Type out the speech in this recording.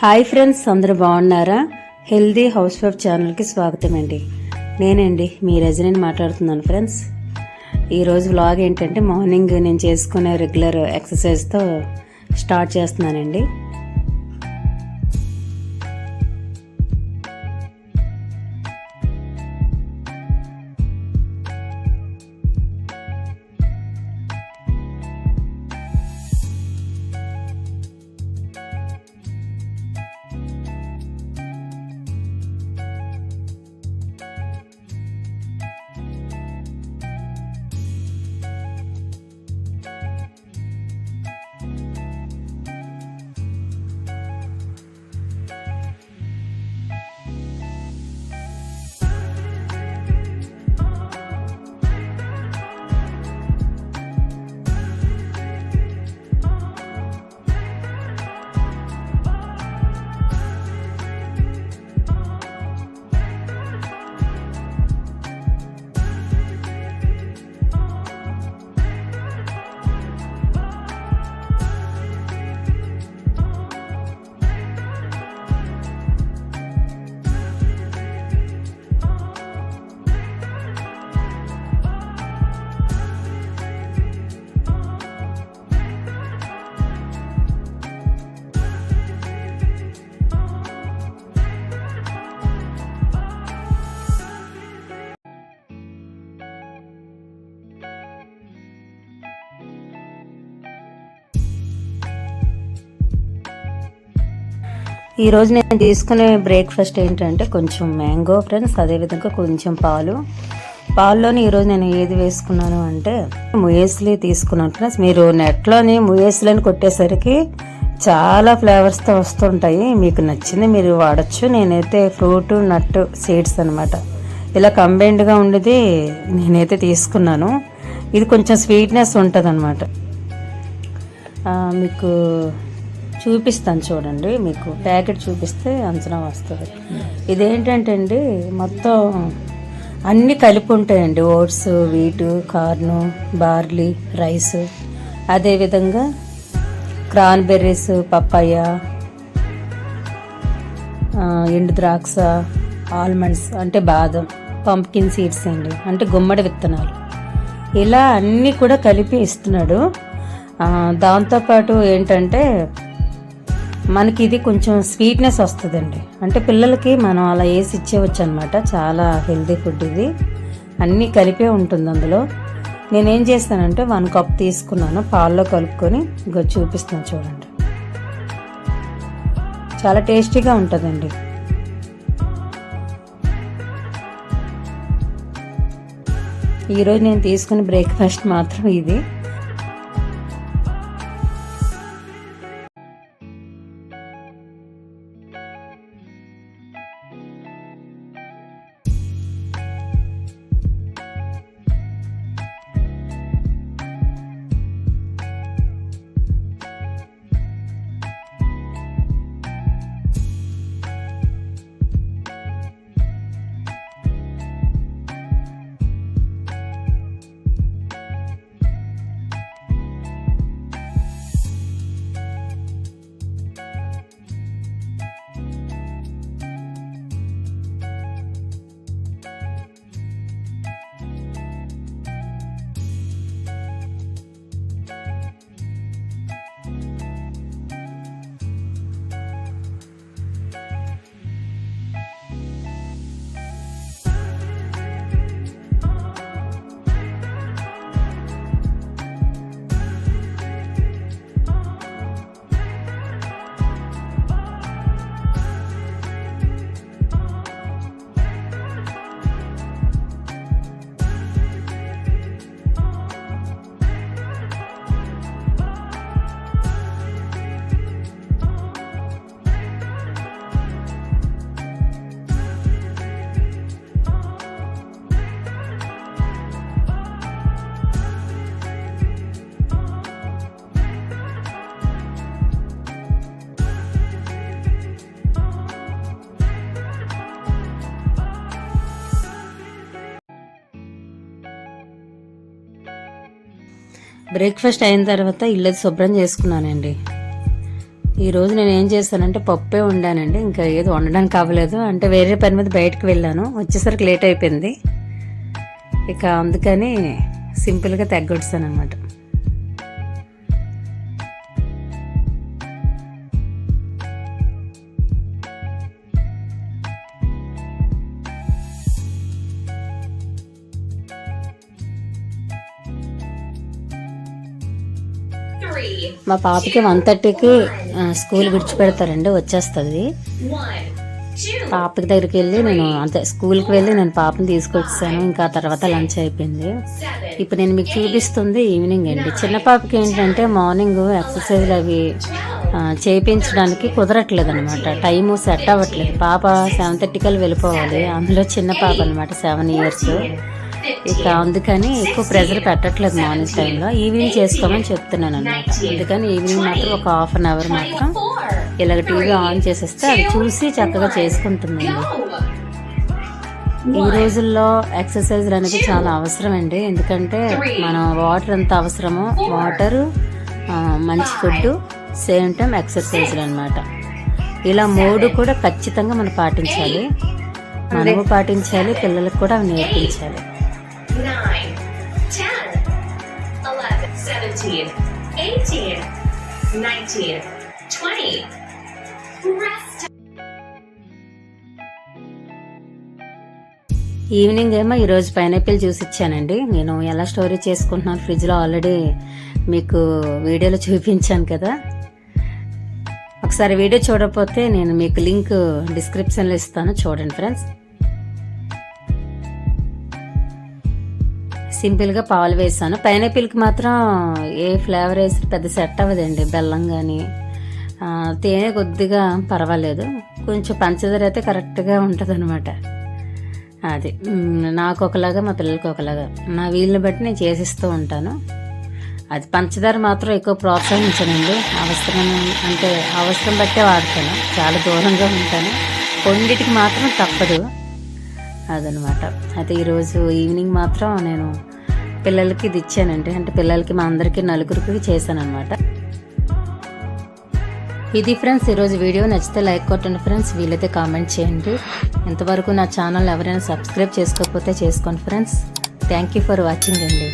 Hi friends అందరూ బాగున్నారా? Healthy house wife ఛానల్కి స్వాగతం అండి. నేనండి మీ రజనీని మాట్లాడుతున్నాను ఫ్రెండ్స్. ఈరోజు వ్లాగ్ ఏంటంటే మార్నింగ్ నేను చేసుకునే రెగ్యులర్ ఎక్సర్సైజ్తో స్టార్ట్ చేస్తున్నానండి. ఈరోజు నేను తీసుకునే బ్రేక్ఫాస్ట్ ఏంటంటే కొంచెం మ్యాంగో ఫ్రెండ్స్ అదేవిధంగా కొంచెం పాలు. పాల్లోని ఈరోజు నేను ఏది వేసుకున్నాను అంటే ముయేస్లీ తీసుకున్నాను ఫ్రెండ్స్ మీరు నెట్లోని ముయేస్లీని కొట్టేసరికి చాలా ఫ్లేవర్స్తో వస్తుంటాయి. మీకు నచ్చింది మీరు వాడచ్చు. నేనైతే ఫ్రూట్ నట్ సీడ్స్ అనమాట ఇలా కంబైన్డ్గా ఉండేది నేనైతే తీసుకున్నాను. ఇది కొంచెం స్వీట్నెస్ ఉంటుంది అనమాట మీకు చూపిస్తాను చూడండి. మీకు ప్యాకెట్ చూపిస్తే అంచనా వస్తుంది. ఇదేంటంటే అండి మొత్తం అన్నీ కలిపి ఉంటాయండి. Oats wheat corn barley rice. అదేవిధంగా క్రాన్బెర్రీస్ పప్పాయ ఎండు ద్రాక్ష ఆల్మండ్స్ అంటే బాదం పంప్కిన్ సీడ్స్ అండి. అంటే గుమ్మడి విత్తనాలు. ఇలా అన్నీ కూడా కలిపి ఇస్తున్నాడు. దాంతోపాటు ఏంటంటే మనకి ఇది కొంచెం స్వీట్నెస్ వస్తుందండి. అంటే పిల్లలకి మనం అలా వేసి ఇచ్చేవచ్చు అనమాట చాలా హెల్తీ ఫుడ్ ఇది. అన్నీ కలిపే ఉంటుంది అందులో. నేనేం చేస్తానంటే వన్ కప్ తీసుకున్నాను. పాల్లో కలుపుకొని ఇంకా చూపిస్తాను చూడండి. చాలా టేస్టీగా ఉంటుందండి. ఈరోజు నేను తీసుకున్న బ్రేక్ఫాస్ట్ మాత్రం ఇది. బ్రేక్ఫాస్ట్ అయిన తర్వాత ఇల్లు శుభ్రం చేసుకున్నానండి. ఈరోజు నేను ఏం చేస్తానంటే పప్పే వండానండి. ఇంకా ఏదో వండడానికి అవ్వలేదు అంటే వేరే పని మీద బయటకు వెళ్ళాను. వచ్చేసరికి లేట్ అయిపోయింది. ఇక అందుకని సింపుల్గా తగ్గొడుస్తాను అనమాట మా పాపకి వన్ థర్టీకి స్కూల్ విడిచిపెడతారండి వచ్చేస్తుంది. పాపకి దగ్గరికి వెళ్ళి నేను అంతే స్కూల్కి వెళ్ళి నేను పాపని తీసుకొచ్చాను ఇంకా తర్వాత లంచ్ అయిపోయింది. ఇప్పుడు నేను మీకు చూపిస్తుంది ఈవినింగ్ అండి. చిన్న పాపకి ఏంటంటే మార్నింగ్ ఎక్సర్సైజ్లు అవి చేయించడానికి కుదరట్లేదు అనమాట టైము సెట్ అవ్వట్లేదు. పాప సెవెన్ థర్టీకల్ వెళ్ళిపోవాలి. అందులో చిన్న పాప అనమాట సెవెన్ ఇయర్స్. ఇక అందుకని ఎక్కువ ప్రెజర్ పెట్టట్లేదు మార్నింగ్ టైంలో. ఈవినింగ్ చేసుకోమని చెప్తున్నాను అనమాట అందుకని ఈవినింగ్ మాత్రం ఒక హాఫ్ అన్ అవర్ మాత్రం ఇలాగ టీవీ ఆన్ చేసేస్తే అది చూసి చక్కగా చేసుకుంటుందండి. ఈ రోజుల్లో ఎక్సర్సైజ్లు అనేది చాలా అవసరం అండి ఎందుకంటే మనం వాటర్ ఎంత అవసరమో వాటరు మంచి ఫుడ్ సేమ్ టైం ఎక్సర్సైజ్లు అనమాట ఇలా మూడు కూడా ఖచ్చితంగా మనం పాటించాలి. మనము పాటించాలి పిల్లలకు కూడా అవి నేర్పించాలి. Nine, ten, eleven, seventeen, eighteen, nineteen, twenty. Rest. Evening ఏమో ఈరోజు పైనాపిల్ జ్యూస్ ఇచ్చానండి. నేను ఎలా స్టోరేజ్ చేసుకుంటున్నాను? ఫ్రిడ్జ్లో ఆల్రెడీ మీకు వీడియోలో చూపించాను కదా. ఒకసారి వీడియో చూడకపోతే నేను మీకు లింక్ డిస్క్రిప్షన్లో ఇస్తాను. చూడండి ఫ్రెండ్స్ సింపుల్గా పాలు వేసాను. పైనాపిల్కి మాత్రం ఏ ఫ్లేవర్ వేసి పెద్ద సెట్ అవ్వదండి. బెల్లం కానీ తేనె కొద్దిగా పర్వాలేదు. కొంచెం పంచదార అయితే కరెక్ట్గా ఉంటుంది అనమాట అది నాకు ఒకలాగా మా పిల్లలకి ఒకలాగా. నా వీళ్ళని బట్టి నేను చేసిస్తూ ఉంటాను. అది పంచదార మాత్రం ఎక్కువ ప్రోత్సహించనండి. అవసరం అంటే అవసరం బట్టే వాడతాను. చాలా దూరంగా ఉంటాను. కొన్నిటికి మాత్రం తప్పదు. అదనమాట. అయితే ఈరోజు ఈవినింగ్ మాత్రం నేను పిల్లలకి ఇది ఇచ్చానండి. అంటే పిల్లలకి మా అందరికీ నలుగురికి చేశాను అనమాట ఇది ఫ్రెండ్స్ ఈరోజు వీడియో నచ్చితే లైక్ కొట్టండి ఫ్రెండ్స్. వీలైతే కామెంట్ చేయండి. ఇంతవరకు నా ఛానల్ ఎవరైనా సబ్స్క్రైబ్ చేసుకోకపోతే చేసుకోండి friends. Thank you for watching అండి.